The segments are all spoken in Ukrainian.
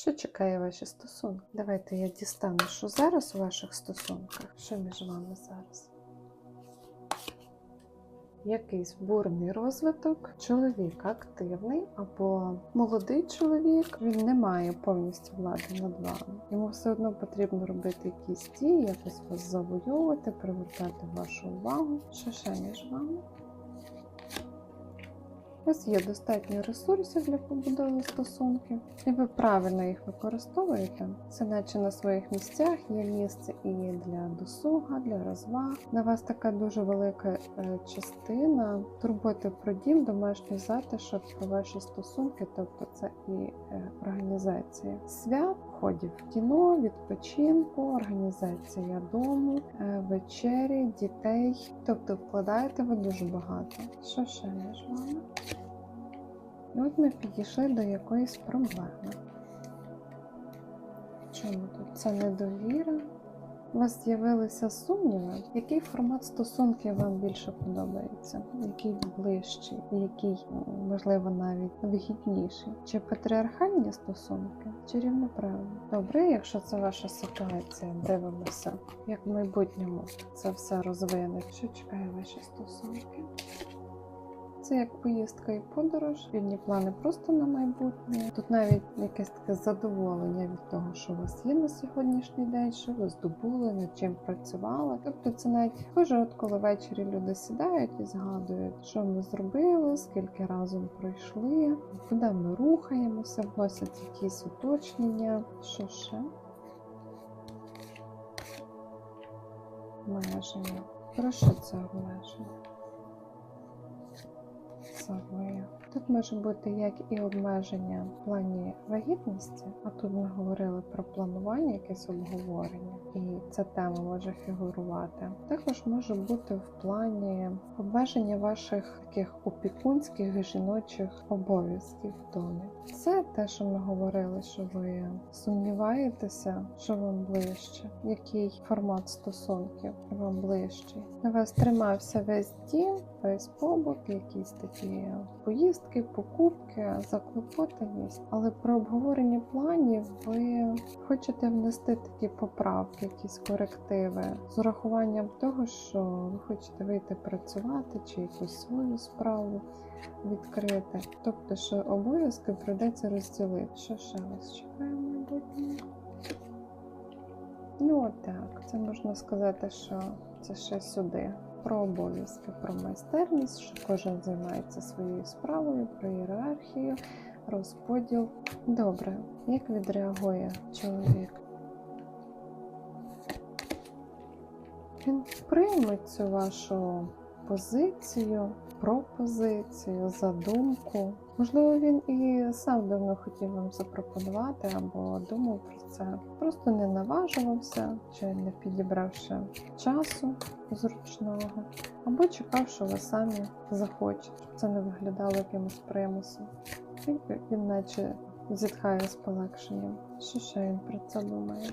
Що чекає ваші стосунки? Давайте я дістану, що зараз у ваших стосунках. Що між вами зараз? Якийсь бурний розвиток, чоловік активний або молодий чоловік, він не має повністю влади над вами. Йому все одно потрібно робити якісь дії, якось вас завоювати, привертати вашу увагу. Що ще між вами? У вас є достатньо ресурсів для побудови стосунків, і ви правильно їх використовуєте. Це наче на своїх місцях є місце і для досуга, для розваг. На вас така дуже велика е, частина турботи про дім, домашній затишок, про ваші стосунки, тобто це і е, організація свят, ходів в кіно, відпочинку, організація дому, е, вечері, дітей. Тобто вкладаєте ви дуже багато. Що ще між вами? І от ми підійшли до якоїсь проблеми. Чому тут? Це недовіра. У вас з'явилися сумніви, який формат стосунків вам більше подобається, який ближчий, який, можливо, навіть вигідніший. Чи патріархальні стосунки, чи рівноправні? Добре, якщо це ваша ситуація, дивимося, як в майбутньому це все розвине. Що чекає ваші стосунки? Це як поїздка і подорож, вільні плани просто на майбутнє. Тут навіть якесь таке задоволення від того, що у вас є на сьогоднішній день, що ви здобули, над чим працювали. Тобто це навіть схоже, от коли ввечері люди сідають і згадують, що ми зробили, скільки разом пройшли, куди ми рухаємося, вносять якісь уточнення. Що ще? Обмеження. Про що це обмеження? excellent work. Тут може бути як і обмеження в плані вагітності, а тут ми говорили про планування, якесь обговорення, і ця тема може фігурувати. Також може бути в плані обмеження ваших таких опікунських жіночих обов'язків в домі. Це те, що ми говорили, що ви сумніваєтеся, що вам ближче, який формат стосунків вам ближчий. На вас тримався весь дім, весь побут, якісь такі поїздки, покупки, заклопотаність. Але при обговоренні планів ви хочете внести такі поправки, якісь корективи з урахуванням того, що ви хочете вийти працювати чи якусь свою справу відкрити. Тобто, що обов'язки прийдеться розділити. Що ще вас чекає в майбутньому? Ну, от так, це можна сказати, що це ще сюди. Про обов'язки, про майстерність, що кожен займається своєю справою, про ієрархію, розподіл. Добре, як відреагує чоловік? Він прийме цю вашу позицію, пропозицію, задумку. Можливо, він і сам давно хотів вам запропонувати або думав про це, просто не наважувався чи не підібравши часу зручного, або чекав, що ви самі захочете, щоб це не виглядало якимось примусом. Він наче зітхає з полегшенням. Що ще він про це думає?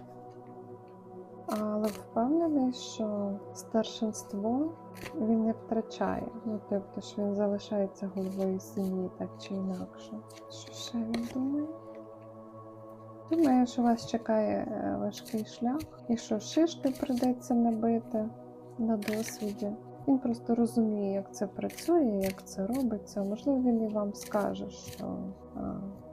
Але впевнений, що старшинство він не втрачає. Ну, тобто, що він залишається головою сім'ї так чи інакше. Що ще він думає? Думаю, що вас чекає е, важкий шлях, і що шишки прийдеться набити на досвіді. Він просто розуміє, як це працює, як це робиться. Можливо, він і вам скаже, що а,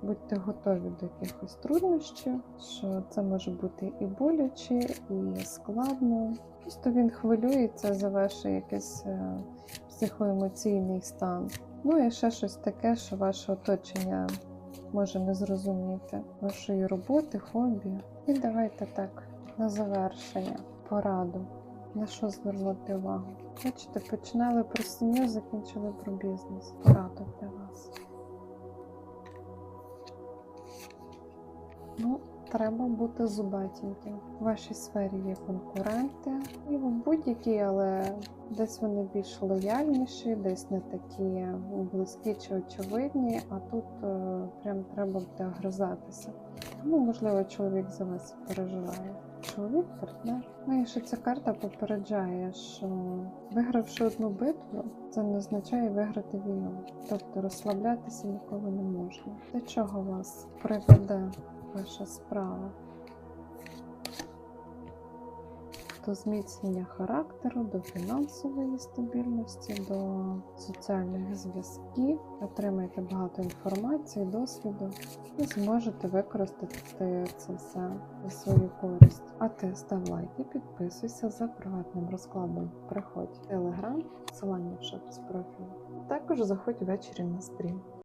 будьте готові до якихось труднощів, що це може бути і боляче, і складно. Просто він хвилюється за ваш якийсь е, психоемоційний стан. Ну і ще щось таке, що ваше оточення може не зрозуміти вашої роботи, хобі. І давайте так, на завершення, пораду. На що звернути увагу? Бачите, починали про сім'ю, закінчили про бізнес. Пораду треба бути зубатеньким. В вашій сфері є конкуренти, і в будь-якій, але десь вони більш лояльніші, десь не такі близькі чи очевидні, а тут е, прям треба буде огризатися. Тому, можливо, чоловік за вас переживає. Чоловік, партнер. Ну і ще ця карта попереджає, що вигравши одну битву, це не означає виграти війну. Тобто розслаблятися ніколи не можна. До чого вас приведе ваша справа. До зміцнення характеру, до фінансової стабільності, до соціальних зв'язків. Отримаєте багато інформації, досвіду і зможете використати це все у свою користь. А ти став лайк і підписуйся за приватним розкладом. Приходь в телеграм, посилання в шапці профілю. Також заходь ввечері на стрім.